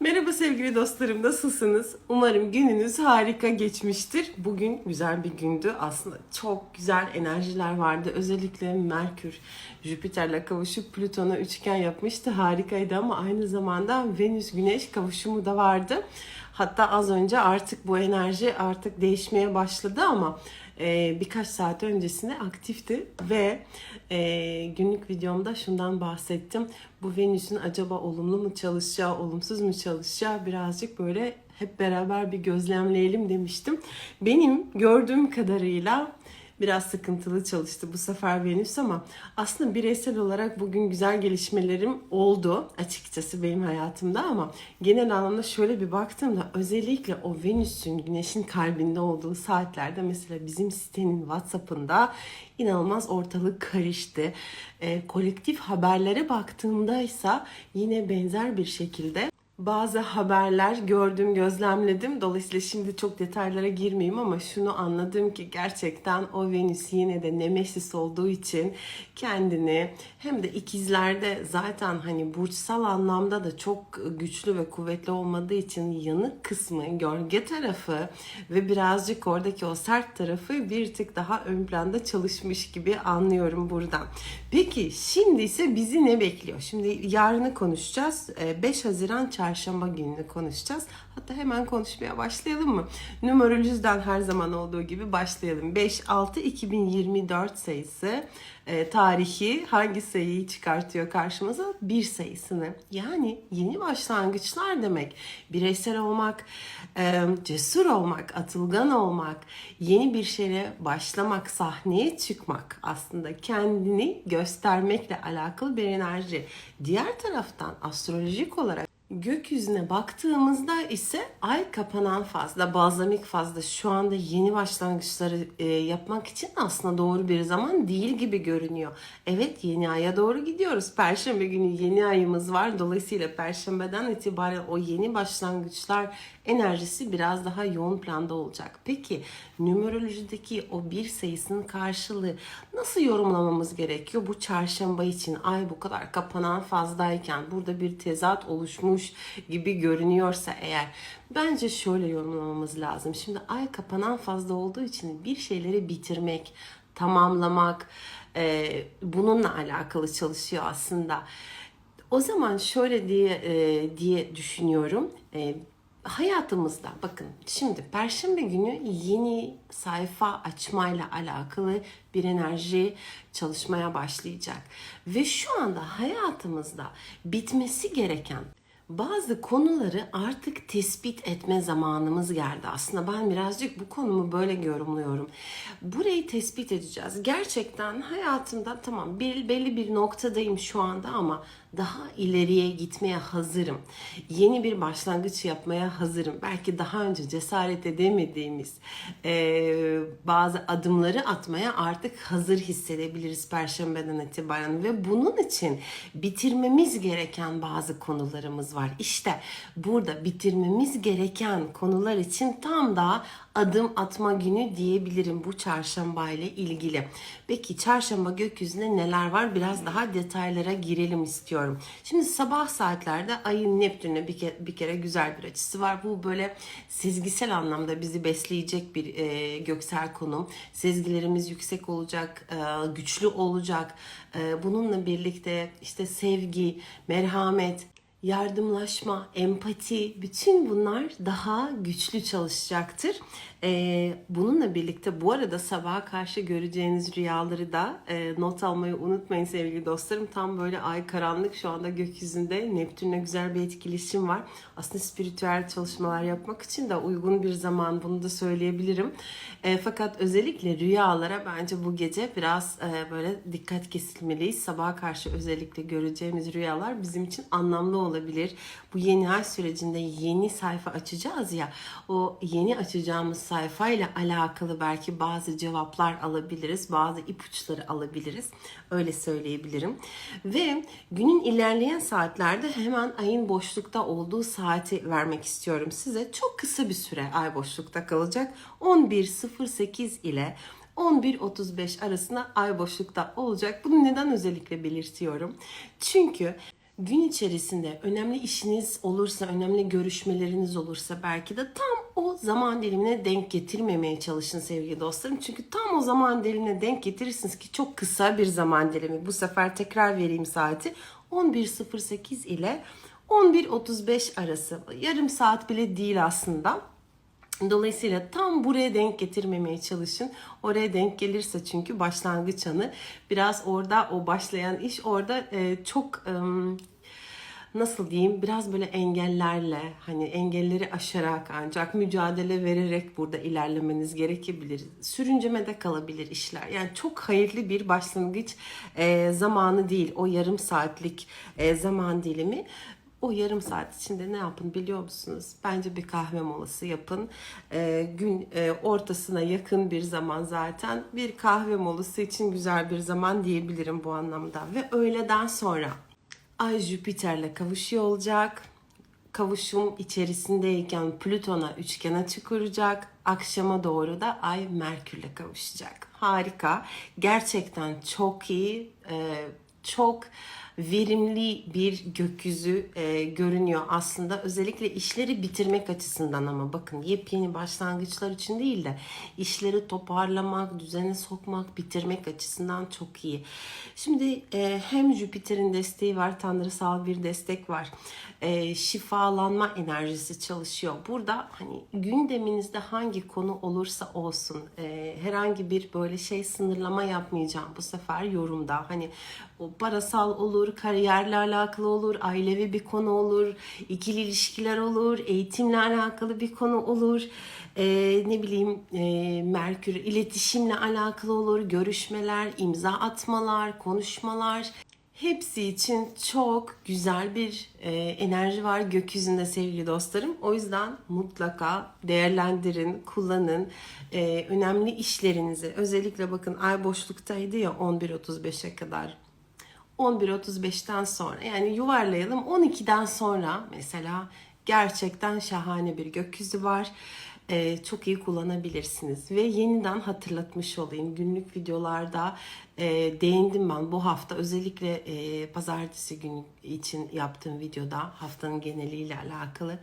Merhaba sevgili dostlarım nasılsınız? Umarım gününüz harika geçmiştir. Bugün güzel bir gündü. Aslında çok güzel enerjiler vardı. Özellikle Merkür Jüpiter'le kavuşup Plüton'a üçgen yapmıştı. Harikaydı ama aynı zamanda Venüs Güneş kavuşumu da vardı. Hatta az önce artık bu enerji artık değişmeye başladı ama e, birkaç saat öncesinde aktifti ve e, günlük videomda şundan bahsettim. Bu Venüs'ün acaba olumlu mu çalışacağı, olumsuz mu çalışacağı birazcık böyle hep beraber bir gözlemleyelim demiştim. Benim gördüğüm kadarıyla biraz sıkıntılı çalıştı bu sefer Venüs ama aslında bireysel olarak bugün güzel gelişmelerim oldu açıkçası benim hayatımda ama genel anlamda şöyle bir baktığımda özellikle o Venüs'ün güneşin kalbinde olduğu saatlerde mesela bizim sitenin WhatsApp'ında inanılmaz ortalık karıştı. Ee, kolektif haberlere baktığımda ise yine benzer bir şekilde bazı haberler gördüm, gözlemledim. Dolayısıyla şimdi çok detaylara girmeyeyim ama şunu anladım ki gerçekten o Venüs yine de Nemesis olduğu için kendini hem de ikizlerde zaten hani burçsal anlamda da çok güçlü ve kuvvetli olmadığı için yanık kısmı, gölge tarafı ve birazcık oradaki o sert tarafı bir tık daha ön planda çalışmış gibi anlıyorum buradan. Peki şimdi ise bizi ne bekliyor? Şimdi yarını konuşacağız. Ee, 5 Haziran çarşamba gününü konuşacağız. Hatta hemen konuşmaya başlayalım mı? Numerolojiden her zaman olduğu gibi başlayalım. 5-6-2024 sayısı e, tarihi hangi sayıyı çıkartıyor karşımıza? Bir sayısını. Yani yeni başlangıçlar demek. Bireysel olmak, e, cesur olmak, atılgan olmak, yeni bir şeye başlamak, sahneye çıkmak aslında kendini göstermekle alakalı bir enerji. Diğer taraftan astrolojik olarak Gökyüzüne baktığımızda ise ay kapanan fazla, bazlamik fazla şu anda yeni başlangıçları e, yapmak için aslında doğru bir zaman değil gibi görünüyor. Evet yeni aya doğru gidiyoruz. Perşembe günü yeni ayımız var. Dolayısıyla perşembeden itibaren o yeni başlangıçlar enerjisi biraz daha yoğun planda olacak. Peki numerolojideki o bir sayısının karşılığı nasıl yorumlamamız gerekiyor? Bu çarşamba için ay bu kadar kapanan fazlayken burada bir tezat oluşmuş gibi görünüyorsa eğer bence şöyle yorumlamamız lazım. Şimdi ay kapanan fazla olduğu için bir şeyleri bitirmek, tamamlamak e, bununla alakalı çalışıyor aslında. O zaman şöyle diye e, diye düşünüyorum. E, hayatımızda bakın şimdi perşembe günü yeni sayfa açmayla alakalı bir enerji çalışmaya başlayacak. Ve şu anda hayatımızda bitmesi gereken bazı konuları artık tespit etme zamanımız geldi. Aslında ben birazcık bu konumu böyle yorumluyorum. Burayı tespit edeceğiz. Gerçekten hayatımda tamam belli bir noktadayım şu anda ama daha ileriye gitmeye hazırım. Yeni bir başlangıç yapmaya hazırım. Belki daha önce cesaret edemediğimiz e, bazı adımları atmaya artık hazır hissedebiliriz Perşembeden itibaren ve bunun için bitirmemiz gereken bazı konularımız var. İşte burada bitirmemiz gereken konular için tam da adım atma günü diyebilirim bu çarşamba ile ilgili. Peki çarşamba gökyüzünde neler var? Biraz daha detaylara girelim istiyorum. Şimdi sabah saatlerde ayın Neptün'e bir kere, bir kere güzel bir açısı var. Bu böyle sezgisel anlamda bizi besleyecek bir e, göksel konum. Sezgilerimiz yüksek olacak, e, güçlü olacak. E, bununla birlikte işte sevgi, merhamet, yardımlaşma, empati bütün bunlar daha güçlü çalışacaktır. Ee, bununla birlikte bu arada sabaha karşı göreceğiniz rüyaları da e, not almayı unutmayın sevgili dostlarım. Tam böyle ay karanlık şu anda gökyüzünde Neptün'le güzel bir etkileşim var. Aslında spiritüel çalışmalar yapmak için de uygun bir zaman bunu da söyleyebilirim. E, fakat özellikle rüyalara bence bu gece biraz e, böyle dikkat kesilmeliyiz. Sabaha karşı özellikle göreceğimiz rüyalar bizim için anlamlı olabilir. Bu yeni ay sürecinde yeni sayfa açacağız ya o yeni açacağımız sayfayla alakalı belki bazı cevaplar alabiliriz, bazı ipuçları alabiliriz. Öyle söyleyebilirim. Ve günün ilerleyen saatlerde hemen ayın boşlukta olduğu saati vermek istiyorum size. Çok kısa bir süre ay boşlukta kalacak. 11.08 ile 11.35 arasında ay boşlukta olacak. Bunu neden özellikle belirtiyorum? Çünkü gün içerisinde önemli işiniz olursa, önemli görüşmeleriniz olursa belki de tam o zaman dilimine denk getirmemeye çalışın sevgili dostlarım. Çünkü tam o zaman dilimine denk getirirsiniz ki çok kısa bir zaman dilimi. Bu sefer tekrar vereyim saati. 11.08 ile 11.35 arası. Yarım saat bile değil aslında. Dolayısıyla tam buraya denk getirmemeye çalışın. Oraya denk gelirse çünkü başlangıç anı biraz orada o başlayan iş orada e, çok e, nasıl diyeyim biraz böyle engellerle hani engelleri aşarak ancak mücadele vererek burada ilerlemeniz gerekebilir. Sürüncemede kalabilir işler. Yani çok hayırlı bir başlangıç e, zamanı değil. O yarım saatlik e, zaman dilimi. O yarım saat içinde ne yapın biliyor musunuz? Bence bir kahve molası yapın. Ee, gün e, ortasına yakın bir zaman zaten bir kahve molası için güzel bir zaman diyebilirim bu anlamda. Ve öğleden sonra Ay Jüpiter'le kavuşuyor olacak. Kavuşum içerisindeyken Plüton'a üçgen açı kuracak. Akşama doğru da Ay Merkür'le kavuşacak. Harika. Gerçekten çok iyi. e, çok verimli bir gökyüzü e, görünüyor aslında. Özellikle işleri bitirmek açısından ama bakın yepyeni başlangıçlar için değil de işleri toparlamak, düzene sokmak, bitirmek açısından çok iyi. Şimdi e, hem Jüpiter'in desteği var, tanrısal bir destek var. E, şifalanma enerjisi çalışıyor. Burada hani gündeminizde hangi konu olursa olsun e, herhangi bir böyle şey sınırlama yapmayacağım bu sefer yorumda. Hani o parasal olur, kariyerle alakalı olur, ailevi bir konu olur, ikili ilişkiler olur, eğitimle alakalı bir konu olur. Ee, ne bileyim e, Merkür iletişimle alakalı olur, görüşmeler, imza atmalar, konuşmalar. Hepsi için çok güzel bir e, enerji var gökyüzünde sevgili dostlarım. O yüzden mutlaka değerlendirin, kullanın. E, önemli işlerinizi özellikle bakın ay boşluktaydı ya 11.35'e kadar 11.35'ten sonra yani yuvarlayalım. 12'den sonra mesela gerçekten şahane bir gökyüzü var. Ee, çok iyi kullanabilirsiniz. Ve yeniden hatırlatmış olayım. Günlük videolarda e, değindim ben bu hafta. Özellikle e, pazartesi günü için yaptığım videoda haftanın geneliyle alakalı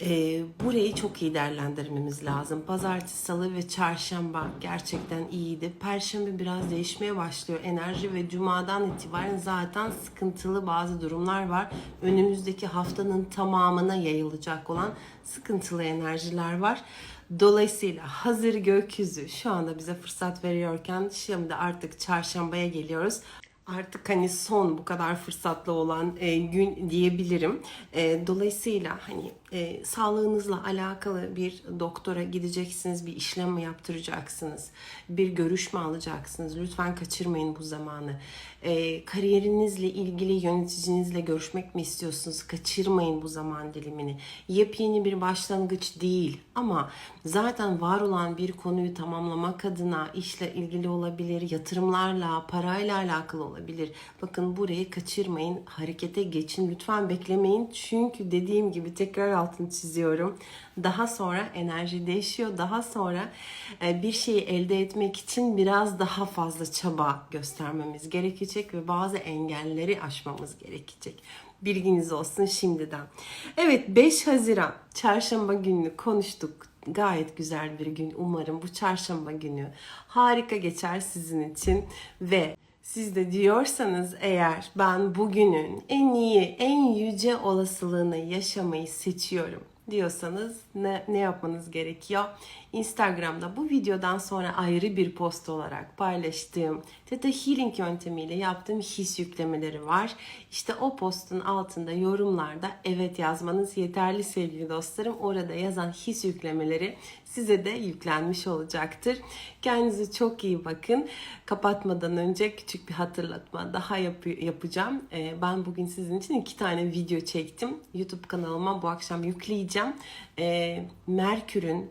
e, burayı çok iyi değerlendirmemiz lazım. Pazartesi, salı ve çarşamba gerçekten iyiydi. Perşembe biraz değişmeye başlıyor enerji ve cumadan itibaren zaten sıkıntılı bazı durumlar var. Önümüzdeki haftanın tamamına yayılacak olan sıkıntılı enerjiler var. Dolayısıyla hazır gökyüzü şu anda bize fırsat veriyorken şimdi artık çarşambaya geliyoruz artık hani son bu kadar fırsatlı olan e, gün diyebilirim. E, dolayısıyla hani e, sağlığınızla alakalı bir doktora gideceksiniz, bir işlem mi yaptıracaksınız, bir görüşme alacaksınız. Lütfen kaçırmayın bu zamanı. E, kariyerinizle ilgili yöneticinizle görüşmek mi istiyorsunuz? Kaçırmayın bu zaman dilimini. Yepyeni bir başlangıç değil ama zaten var olan bir konuyu tamamlamak adına işle ilgili olabilir, yatırımlarla, parayla alakalı olabilir. Bakın burayı kaçırmayın, harekete geçin. Lütfen beklemeyin. Çünkü dediğim gibi tekrar altını çiziyorum. Daha sonra enerji değişiyor. Daha sonra e, bir şeyi elde etmek için biraz daha fazla çaba göstermemiz gerekecek ve bazı engelleri aşmamız gerekecek. Bilginiz olsun şimdiden. Evet 5 Haziran çarşamba gününü konuştuk. Gayet güzel bir gün. Umarım bu çarşamba günü harika geçer sizin için ve siz de diyorsanız eğer ben bugünün en iyi, en yüce olasılığını yaşamayı seçiyorum diyorsanız ne, ne yapmanız gerekiyor? Instagram'da bu videodan sonra ayrı bir post olarak paylaştığım Theta Healing yöntemiyle yaptığım his yüklemeleri var. İşte o postun altında yorumlarda evet yazmanız yeterli sevgili dostlarım. Orada yazan his yüklemeleri size de yüklenmiş olacaktır. Kendinize çok iyi bakın. Kapatmadan önce küçük bir hatırlatma daha yap- yapacağım. Ee, ben bugün sizin için iki tane video çektim. YouTube kanalıma bu akşam yükleyeceğim. Ee, Merkür'ün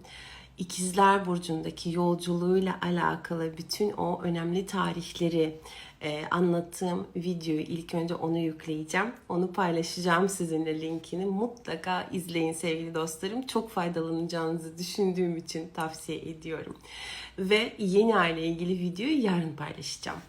İkizler Burcu'ndaki yolculuğuyla alakalı bütün o önemli tarihleri e, anlattığım videoyu ilk önce onu yükleyeceğim. Onu paylaşacağım sizinle linkini. Mutlaka izleyin sevgili dostlarım. Çok faydalanacağınızı düşündüğüm için tavsiye ediyorum. Ve yeni aile ilgili videoyu yarın paylaşacağım.